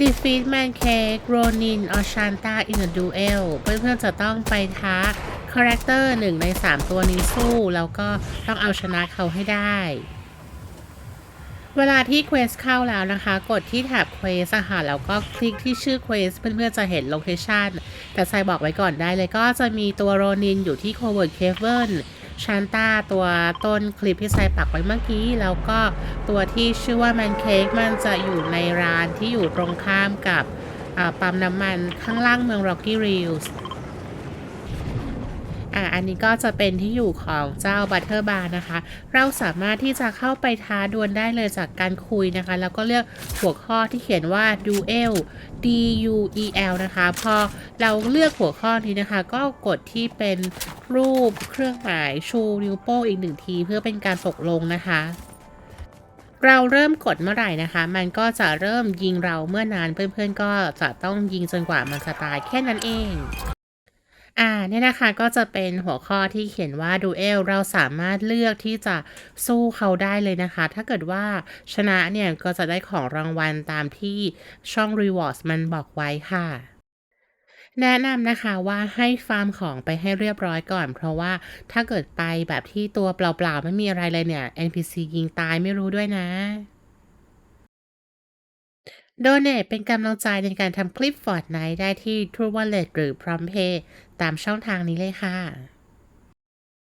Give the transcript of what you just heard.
Defeat Mancake Ronin or Shanta in a duel เพื่อนๆจะต้องไปท้าคาแรคเตอร์หนึ่งใน 3 ตัวนี้สู้ แล้วก็ต้องเอาชนะเขาให้ได้ เวลาที่เควสเข้าแล้วนะคะ กดที่แท็บเควสอะค่ะแล้วก็คลิกที่ชื่อเควสเพื่อนๆจะเห็นโลเคชันแต่ใส่บอกไว้ก่อนได้เลยก็จะมีตัวโรนินอยู่ที่ Covert Cavern ชานต้าตัวต้นคลิปที่ใส่ปักไว้เมื่อกี้ แล้วก็ตัวที่ชื่อว่าแมนเค้กมันจะอยู่ในร้านที่อยู่ตรงข้ามกับปั๊มน้ำมันข้างล่างเมือง Rocky Rills อะอันนี้ก็จะเป็นที่อยู่ของเจ้าบัตเทอร์บาร์นะคะ เราสามารถที่จะเข้าไปท้าดวลได้เลยจากการคุยนะคะ แล้วก็เลือกหัวข้อที่เขียนว่า duel D U E L นะคะ พอเราเลือกหัวข้อนี้นะคะ ก็กดที่เป็นรูปเครื่องหมายชูนิ้วโป้งอีกหนึ่งที เพื่อเป็นการตกลงนะคะเราเริ่มกดเมื่อไหร่นะคะ มันก็จะเริ่มยิงเราเมื่อนานเพื่อนๆก็จะต้องยิงจนกว่ามันจะตายแค่นั้นเอง เนี่ยนะคะก็จะเป็นหัวข้อที่เขียนว่าดูเอลเราสามารถเลือกที่จะสู้เขาได้เลยนะคะ ถ้าเกิดว่าชนะเนี่ยก็จะได้ของรางวัลตามที่ช่อง Rewards มันบอกไว้ค่ะแนะนำนะคะว่าให้ฟาร์มของไปให้เรียบร้อยก่อน เพราะว่าถ้าเกิดไปแบบที่ตัวเปล่าๆ ไม่มีอะไรเลยเนี่ย NPC ยิงตายไม่รู้ด้วยนะ โดเน a เป็นกำลังใจในการทำคลิป Fortnite ได้ที่ True Wallet หรือ PromptPay ตามช่องทางนี้เลยค่ะ